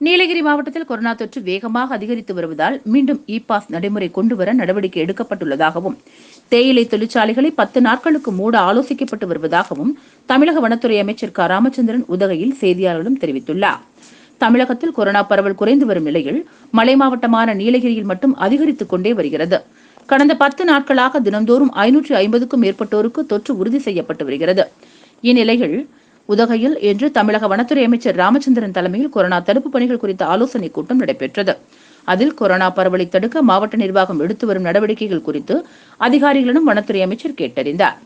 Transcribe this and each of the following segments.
நீலகிரி மாவட்டத்தில் கொரோனா தொற்று வேகமாக அதிகரித்து வருவதால் மீண்டும் இ பாஸ் நடைமுறை கொண்டுவர நடவடிக்கை எடுக்கப்பட்டுள்ளதாகவும் தேயிலை தொழிற்சாலைகளை பத்து நாட்களுக்கு மூட ஆலோசிக்கப்பட்டு வருவதாகவும் தமிழக வனத்துறை அமைச்சர் க. ராமச்சந்திரன் உதகையில் செய்தியாளர்களிடம் தெரிவித்துள்ளார். தமிழகத்தில் கொரோனா பரவல் குறைந்து வரும் நிலையில் மலை மாவட்டமான நீலகிரியில் மட்டும் அதிகரித்துக் கொண்டே வருகிறது. கடந்த பத்து நாட்களாக தினந்தோறும் ஐநூற்றி ஐம்பதுக்கும் மேற்பட்டோருக்கு தொற்று உறுதி செய்யப்பட்டு வருகிறது. இந்நிலையில் உதகையில் இன்று தமிழக வனத்துறை அமைச்சர் ராமச்சந்திரன் தலைமையில் கொரோனா தடுப்பு பணிகள் குறித்த ஆலோசனைக் கூட்டம் நடைபெற்றது. அதில் கொரோனா பரவலை தடுக்க மாவட்ட நிர்வாகம் எடுத்து வரும் நடவடிக்கைகள் குறித்து அதிகாரிகளிடம் வனத்துறை அமைச்சர் கேட்டறிந்தார்.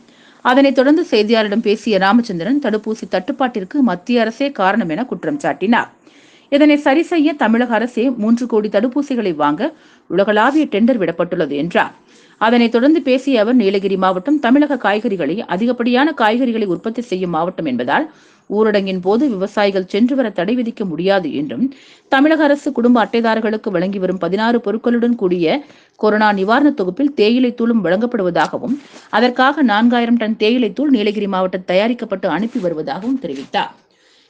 அதனைத் தொடர்ந்து செய்தியாளரிடம் பேசிய ராமச்சந்திரன் தடுப்பூசி தட்டுப்பாட்டிற்கு மத்திய அரசே காரணம் என குற்றம் சாட்டினார். இதனை சரி செய்ய தமிழக அரசே மூன்று கோடி தடுப்பூசிகளை வாங்க உலகளாவிய டெண்டர் விடப்பட்டுள்ளது என்றார். அதனைத் தொடர்ந்து பேசிய அவர் நீலகிரி மாவட்டம் தமிழக காய்கறிகளை அதிகப்படியான காய்கறிகளை உற்பத்தி செய்யும் மாவட்டம் என்பதால் ஊரடங்கின் போது விவசாயிகள் சென்று வர தடை விதிக்க முடியாது என்றும் தமிழக அரசு குடும்ப அட்டைதாரர்களுக்கு வழங்கி வரும் பதினாறு பொருட்களுடன் கூடிய கொரோனா நிவாரணத் தொகுப்பில் தேயிலை தூளும் வழங்கப்படுவதாகவும் அதற்காக நான்காயிரம் டன் தேயிலை தூள் நீலகிரி மாவட்டம் தயாரிக்கப்பட்டு அனுப்பி வருவதாகவும் தெரிவித்தார்.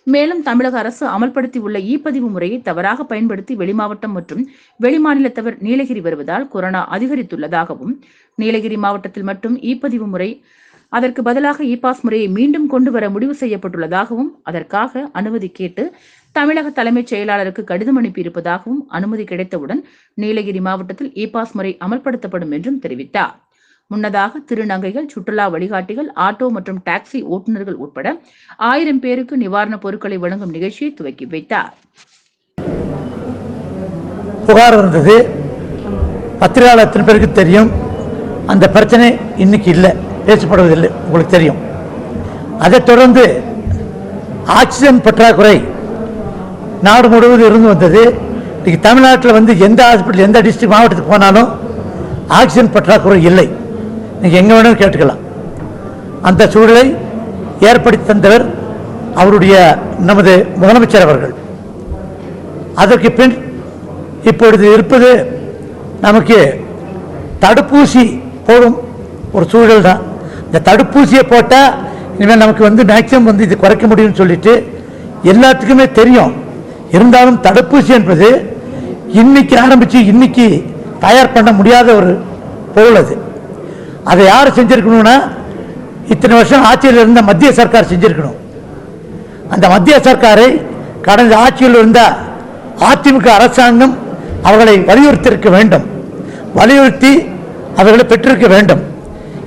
மேலும் தமிழக அரசு அமல்படுத்தியுள்ள இ பதிவு முறையை தவறாக பயன்படுத்தி வெளிமாவட்டம் மற்றும் வெளிமாநிலத்தவர் நீலகிரி வருவதால் கொரோனா அதிகரித்துள்ளதாகவும் நீலகிரி மாவட்டத்தில் மட்டும் இ பதிவு முறை அதற்கு பதிலாக இ பாஸ் முறையை மீண்டும் கொண்டு வர முடிவு செய்யப்பட்டுள்ளதாகவும் அதற்காக அனுமதி கேட்டு தமிழக தலைமைச் செயலாளருக்கு கடிதம் அனுப்பியிருப்பதாகவும் அனுமதி கிடைத்தவுடன் நீலகிரி மாவட்டத்தில் இ பாஸ் முறை அமல்படுத்தப்படும் என்றும் தெரிவித்தார். முன்னதாக திருநங்கைகள் சுற்றுலா வழிகாட்டிகள் ஆட்டோ மற்றும் டாக்ஸி ஓட்டுநர்கள் உட்பட ஆயிரம் பேருக்கு நிவாரணப் பொருட்களை வழங்கும் நிகழ்ச்சியை துவக்கி வைத்தார். புகார் இருந்தது பத்திரிகையாளர் எத்தனை பேருக்கு தெரியும். அந்த பிரச்சனை இன்னைக்கு இல்லை. பேசப்படுவதில்லை. உங்களுக்கு தெரியும். அதைத் தொடர்ந்து ஆக்சிஜன் பற்றாக்குறை நாடு முழுவதும் இருந்து வந்தது. இன்னைக்கு தமிழ்நாட்டில் வந்து எந்த ஹாஸ்பிட்டல் எந்த டிஸ்ட்ரிக்ட் மாவட்டத்துக்கு போனாலும் ஆக்சிஜன் பற்றாக்குறை இல்லை. நீங்கள் எங்கே வேணாலும் கேட்டுக்கலாம். அந்த சூழலை ஏற்படுத்தி தந்தவர் அவருடைய நமது முதலமைச்சர் அவர்கள். அதற்கு பின் இப்பொழுது இருப்பது நமக்கு தடுப்பூசி போடும் ஒரு சூழல் தான். இந்த தடுப்பூசியை போட்டால் இனிமேல் நமக்கு வந்து மேக்சிமம் வந்து இது குறைக்க முடியும்னு சொல்லிட்டு எல்லாத்துக்குமே தெரியும். இருந்தாலும் தடுப்பூசி என்பது இன்னைக்கு ஆரம்பித்து இன்னைக்கு தயார் பண்ண முடியாத ஒரு பொருள் அது. அதை யார் செஞ்சிருக்கணும்னா இத்தனை வருஷம் ஆட்சியில் இருந்த மத்திய சர்க்கார் செஞ்சிருக்கணும். அந்த மத்திய சர்க்காரை கடந்த ஆட்சியில் இருந்த அதிமுக அரசாங்கம் அவர்களை வலியுறுத்தியிருக்க வேண்டும். வலியுறுத்தி அவர்களை பெற்றிருக்க வேண்டும்.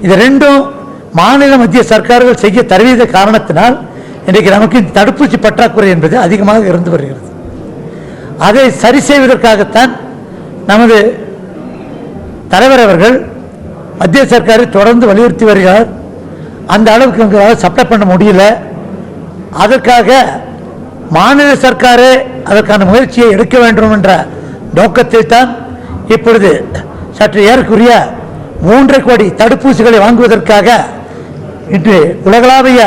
இது ரெண்டும் மாநில மத்திய சர்க்கார்கள் செய்ய தருவித காரணத்தினால் இன்றைக்கு நமக்கு தடுப்பூசி பற்றாக்குறை என்பது அதிகமாக இருந்து வருகிறது. அதை சரி செய்வதற்காகத்தான் நமது தலைவர் அவர்கள் மத்திய சர்க்காரை தொடர்ந்து வலியுறுத்தி வருகிறார். அந்த அளவுக்கு எங்களால் சப்ளை பண்ண முடியல. அதற்காக மாநில சர்க்காரே அதற்கான முயற்சியை எடுக்க வேண்டும் என்ற நோக்கத்தில் தான் இப்பொழுது சற்று ஏறக்குரிய மூன்றரை கோடி தடுப்பூசிகளை வாங்குவதற்காக இன்று உலகளாவிய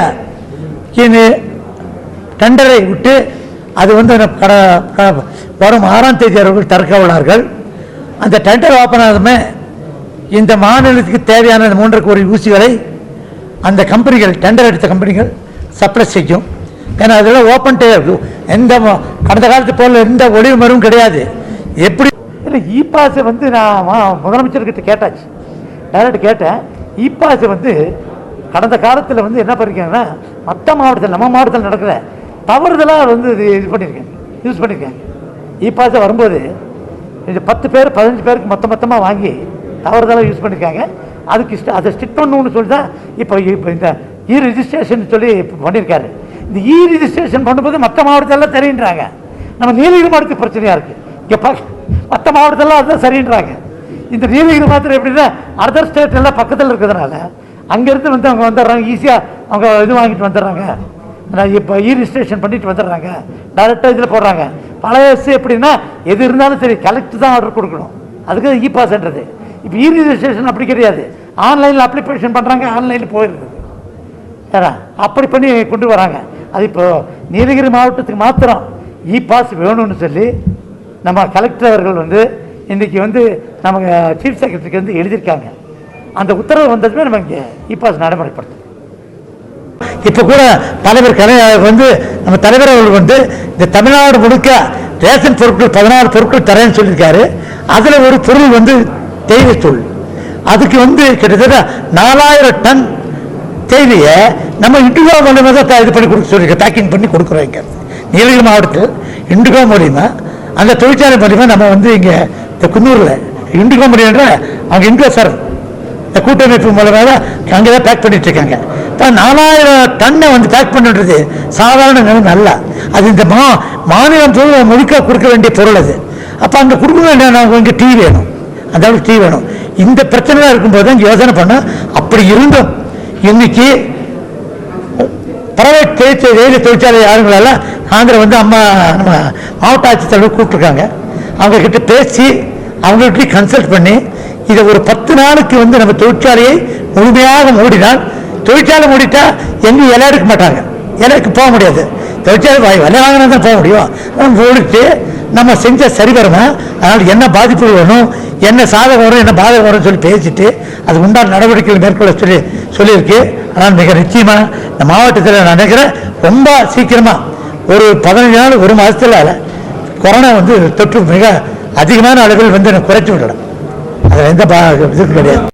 டெண்டரை விட்டு அது வந்து வரும் ஆறாம் தேதி அவர்கள் திறக்க உள்ளார்கள் அந்த டெண்டர் ஓப்பன் ஆனதுமே இந்த மாநிலத்துக்கு தேவையான மூன்று மூன்றரை கோடி ஊசிகளை அந்த கம்பெனிகள் டெண்டர் எடுத்த கம்பெனிகள் சப்ளை செய்யும். ஏன்னா அதெல்லாம் ஓப்பன் எந்த கடந்த காலத்து போல எந்த ஒளிவு மரும் கிடையாது. எப்படி இல்லை இ பாஸை வந்து நான் மா- முதலமைச்சர்கிட்ட கேட்டாச்சு. டைரக்ட் கேட்டேன். இ பாஸை வந்து கடந்த காலத்தில் வந்து என்ன பண்ணிருக்காங்கன்னா மற்ற மாவட்டத்தில் நம்ம மாவட்டத்தில் நடக்கிற தவறுதலாக வந்து இது இது பண்ணியிருக்கேன் யூஸ் பண்ணியிருக்கேன் இ பாஸை வரும்போது இது பத்து பேர் பதினஞ்சு பேருக்கு மொத்த மொத்தமாக வாங்கி தவறுதலாக யூஸ் பண்ணியிருக்காங்க அதுக்கு அதை ஸ்டிக் பண்ணணும்னு சொல்லி தான் இப்போ இப்போ இந்த இ ரிஜிஸ்ட்ரேஷன் சொல்லி இப்போ பண்ணியிருக்காரு இந்த இ ரிஜிஸ்ட்ரேஷன் பண்ணும்போது மற்ற மாவட்டத்தெல்லாம் தெரியுன்றாங்க நம்ம நீலகிரி மாவட்டத்துக்கு பிரச்சனையாக இருக்குது இங்கே பா மற்ற மாவட்டத்தெல்லாம் அதுதான் சரின்றாங்க. இந்த நீலகிரி மாத்திரம் எப்படின்னா அதர் ஸ்டேட் எல்லாம் பக்கத்தில் இருக்கிறதுனால அங்கேருந்து வந்து அவங்க வந்துடுறாங்க. ஈஸியாக அவங்க இது வாங்கிட்டு வந்துடுறாங்க. நான் இப்போ இ ரிஜிஸ்ட்ரேஷன் பண்ணிட்டு வந்துடுறாங்க. டேரெக்டாக இதில் போடுறாங்க. பழைய எப்படின்னா எது இருந்தாலும் சரி கலெக்டர் தான் ஆர்டர் கொடுக்கணும். அதுக்கு இ பாஸ்ன்றது இப்போ இ ரிஜிஸ்ட்ரேஷன் அப்படி கிடையாது. ஆன்லைனில் அப்ளிகேஷன் பண்ணுறாங்க ஆன்லைனில் போயிடுது. ஏன்னா அப்படி பண்ணி கொண்டு வராங்க. அது இப்போ நீலகிரி மாவட்டத்துக்கு மாத்திரம் இ பாஸ் வேணும்னு சொல்லி நம்ம கலெக்டர் அவர்கள் வந்து இன்றைக்கி வந்து நம்ம சீஃப் செக்ரட்டரிக்கு வந்து எழுதியிருக்காங்க. அந்த உத்தரவு வந்ததுமே நம்ம இங்கே இ பாஸ் நடைமுறைப்படுத்தும் இப்போ கூட தலைவர் கலை வந்து நம்ம தலைவர் அவர்கள் வந்து இந்த தமிழ்நாடு முழுக்க ரேஷன் பொருட்கள் பதினாறு பொருட்கள் தரேன்னு சொல்லியிருக்காரு. அதில் ஒரு பொருள் வந்து தேயிலைத்தூள். அதுக்கு வந்து கிட்டத்தட்ட நாலாயிரம் டன் தேவையை நம்ம இண்டிகோ மூலியமாக தான் இது பண்ணி கொடுக்க சொல்லியிருக்கோம் பேக்கிங் பண்ணி கொடுக்குறோம் இங்கே. நீலகிரி மாவட்டத்தில் இண்டிகோ மூலியமா அந்த தொழிற்சாலை மூலிமா நம்ம வந்து இங்கே இந்த குன்னூரில் இண்டிகோ மூலியன்ற அவங்க இண்டிகோ சார் இந்த கூட்டமைப்பு மூலமாக தான் அங்கே தான் பேக் பண்ணிட்டு இருக்காங்க. இப்போ நாலாயிரம் டன்னை வந்து பேக் பண்ணுறது சாதாரண நிலம் அல்ல. அது இந்த மா மாநிலம் தொழில் முழுக்க கொடுக்க வேண்டிய பொருள் அது. அப்போ அங்கே கொடுக்க வேண்டிய நமக்கு இங்கே டீ வேணும். அதாவது டீ வேணும். இந்த பிரச்சனை இருக்கும்போது தான் யோசனை பண்ணோம் அப்படி இருந்தோம் இன்னைக்கு பிரைவேட் தொழிற்சாலை வேலை தொழிற்சாலை யாருங்களெல்லாம் நாங்கள் வந்து அம்மா நம்ம மாவட்ட ஆட்சித்தலைவர் கூப்பிட்டுருக்காங்க. அவங்கக்கிட்ட பேசி அவங்ககிட்ட கன்சல்ட் பண்ணி இதை ஒரு பத்து நாளுக்கு வந்து நம்ம தொழிற்சாலையை முழுமையாக மூடினால் தொழிற்சாலை மூடிட்டா எங்கேயும் இலை எடுக்க மாட்டாங்க. இலைக்கு போக முடியாது. தொழிற்சாலை வாய் விலை வாங்கினா தான் போக முடியும். மூடிட்டு நம்ம செஞ்ச சரி அதனால் என்ன பாதிப்பு வேணும் என்ன சாதகம் வரும் என்ன பாதகம் வரும்னு சொல்லி பேசிட்டு அது உண்டான நடவடிக்கைகள் மேற்கொள்ள சொல்லி சொல்லியிருக்கு. ஆனால் மிக நிச்சயமாக இந்த மாவட்டத்தில் நான் நினைக்கிறேன் ரொம்ப சீக்கிரமாக ஒரு பதினஞ்சு நாள் ஒரு மாதத்தில் கொரோனா வந்து தொற்று மிக அதிகமான அளவில் வந்து குறைச்சி விடலாம் அதில் எந்த பா இதுவும் கிடையாது.